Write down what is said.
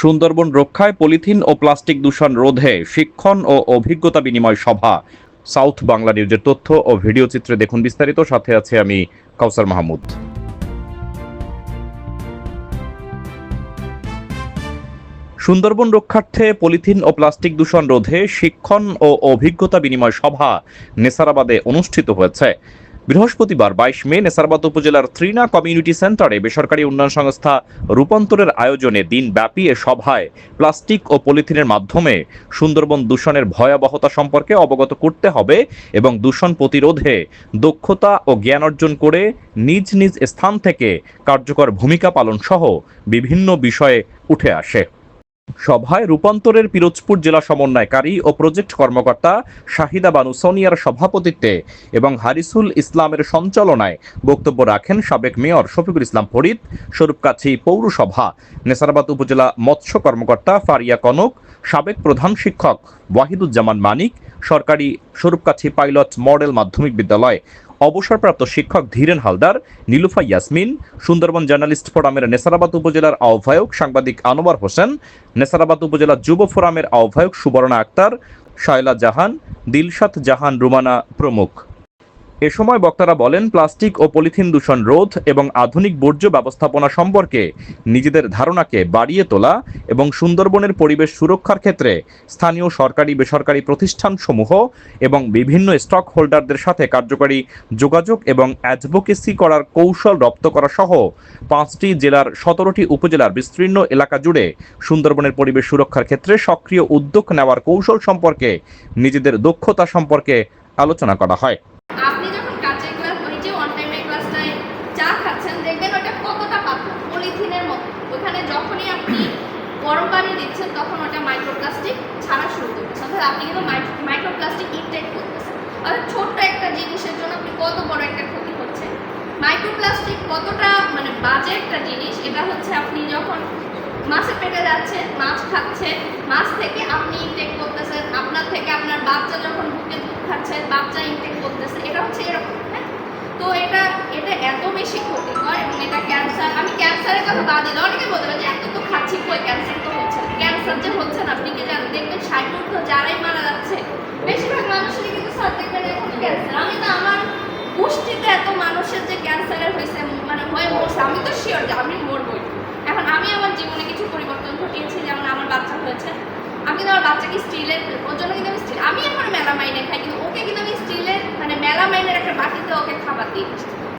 সুন্দরবন রক্ষায় পলিথিন ও প্লাস্টিক দূষণ রোধে শিক্ষণ ও অভিজ্ঞতা বিনিময় সভা। সাউথ বাংলা নিউজের তথ্য ও ভিডিও চিত্রে দেখুন বিস্তারিত। সাথে আছে আমি কাউসার মাহমুদ। সুন্দরবন রক্ষার্থে পলিথিন ও প্লাস্টিক দূষণ রোধে শিক্ষণ ও অভিজ্ঞতা বিনিময় সভা নেসারাবাদে অনুষ্ঠিত হয়েছে। বৃহস্পতিবার বাইশ মে নেসারবাদ উপজেলার ত্রিনা কমিউনিটি সেন্টারে বেসরকারি উন্নয়ন সংস্থা রূপান্তরের আয়োজনে দিনব্যাপী এ সভায় প্লাস্টিক ও পলিথিনের মাধ্যমে সুন্দরবন দূষণের ভয়াবহতা সম্পর্কে অবগত করতে হবে এবং দূষণ প্রতিরোধে দক্ষতা ও জ্ঞান অর্জন করে নিজ নিজ স্থান থেকে কার্যকর ভূমিকা পালন সহ বিভিন্ন বিষয়ে উঠে আসে। সভায় রূপান্তরের পিরোজপুর জেলা সমন্বয়কারী ও প্রজেক্ট কর্মকর্তা শাহিদা বানু সোনিয়ার সভাপতিত্বে এবং হারিসুল ইসলামের সঞ্চালনায় বক্তব্য রাখেন সাবেক মেয়র শফিকুল ইসলাম ফরিদ স্বরূপকাছি পৌরসভা, নেসারাবাদ উপজেলা মৎস্য কর্মকর্তা ফারিয়া কনক, সাবেক প্রধান শিক্ষক ওয়াহিদুজ্জামান মানিক, সরকারি স্বরূপকাছি পাইলট মডেল মাধ্যমিক বিদ্যালয় অবসরপ্রাপ্ত শিক্ষক ধীরেন হালদার, নীলুফা ইয়াসমিন, সুন্দরবন জার্নালিস্ট ফোরামের নেসারাবাদ উপজেলার আহ্বায়ক সাংবাদিক আনোয়ার হোসেন, নেসারাবাদ উপজেলা যুব ফোরামের আহ্বায়ক সুবর্ণা আক্তার, শায়লা জাহান দিলশাত জাহান রুমানা প্রমুখ। এ সময় বক্তারা বলেন, প্লাস্টিক ও পলিথিন দূষণ রোধ এবং আধুনিক বর্জ্য ব্যবস্থাপনা সম্পর্কে নিজেদের ধারণাকে বাড়িয়ে তোলা এবং সুন্দরবনের পরিবেশ সুরক্ষার ক্ষেত্রে স্থানীয় সরকারি, বেসরকারি প্রতিষ্ঠানসমূহ এবং বিভিন্ন স্টক হোল্ডারদের সাথে কার্যকরী যোগাযোগ এবং অ্যাডভোকেসি করার কৌশল রপ্ত করা সহ পাঁচটি জেলার সতেরোটি উপজেলার বিস্তীর্ণ এলাকা জুড়ে সুন্দরবনের পরিবেশ সুরক্ষার ক্ষেত্রে সক্রিয় উদ্যোগ নেওয়ার কৌশল সম্পর্কে নিজেদের দক্ষতা সম্পর্কে আলোচনা করা হয়। চা খাচ্ছেন, দেখবেন ওটা কতটা পাতলা, পলিথিনের মতো। ওখানে যখনই আপনি গরম পানি দিচ্ছেন, তখন ওটা মাইক্রোপ্লাস্টিক ছাড়া শুরু করতেছে অর্থাৎ আপনি কিন্তু মাইক্রোপ্লাস্টিক ইনটেক করতেছেন। অর্থাৎ ছোট্ট একটা জিনিসের জন্য আপনি কত বড় একটা ক্ষতি হচ্ছে। মাইক্রোপ্লাস্টিক কতটা মানে বাজে একটা জিনিস, এটা হচ্ছে আপনি যখন মাছের পেটে যাচ্ছে মাছ খাচ্ছে মাছ থেকে আপনি ইনটেক করতেছেন, আপনার থেকে আপনার বাচ্চা যখন বুকে দুধ খাচ্ছে, বাচ্চা ইনটেক করতেছে, এটা হচ্ছে অনেকে বলতে পারে যে এত তো খাচ্ছি কই ক্যান্সার তো হচ্ছে ক্যান্সার যে হচ্ছে না, আপনি কি জানেন? দেখবেন ষাট যারাই মারা যাচ্ছে, বেশিরভাগ মানুষেরই কিন্তু স্যার এখন ক্যান্সার আমি তো আমার গোষ্ঠীতে এত মানুষের যে ক্যান্সারের হয়েছে মানে হয়ে মরছে, আমি তো শিওর যে আমি মরবই। এখন আমি আমার জীবনে কিছু পরিবর্তন ঘটিয়েছি যেমন আমার বাচ্চা হয়েছে। আমি কিন্তু আমার বাচ্চাকে স্টিলের ওর জন্য কিন্তু আমি স্টিল আমি